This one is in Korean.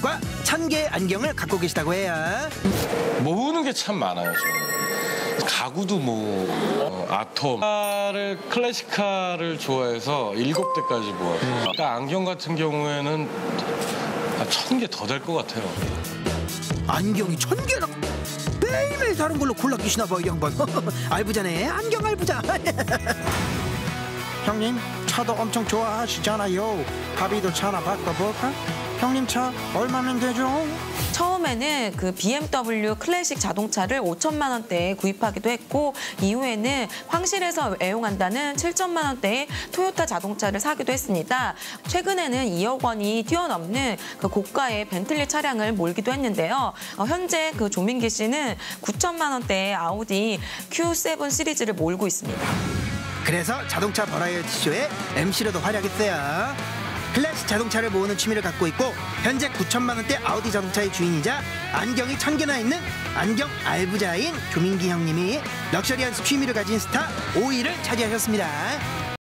과 천 개의 안경을 갖고 계시다고 해요. 모으는 게 참 많아요, 저는. 가구도 뭐 어, 아톰, 를 클래식카를 좋아해서 일곱 대까지 모았어요. 아까 안경 같은 경우에는 천개 더 될 것 같아요. 안경이 천 개나 매일매일 다른 걸로 골라 끼시나 봐요, 이 양반. 알부자네, 안경 알부자. 형님, 차도 엄청 좋아하시잖아요. 합의도 차나 바꿔볼까? 형님 차 얼마면 되죠? 처음에는 그 BMW 클래식 자동차를 5천만 원대에 구입하기도 했고 이후에는 황실에서 애용한다는 7천만 원대의 토요타 자동차를 사기도 했습니다. 최근에는 2억 원이 뛰어넘는 그 고가의 벤틀리 차량을 몰기도 했는데요. 어, 현재 그 조민기 씨는 9천만 원대의 아우디 Q7 시리즈를 몰고 있습니다. 그래서 자동차 버라이어티 쇼에 MC로도 활약했어요. 클래식 자동차를 모으는 취미를 갖고 있고 현재 9천만 원대 아우디 자동차의 주인이자 안경이 천 개나 있는 안경 알부자인 조민기 형님이 럭셔리한 취미를 가진 스타 5위를 차지하셨습니다.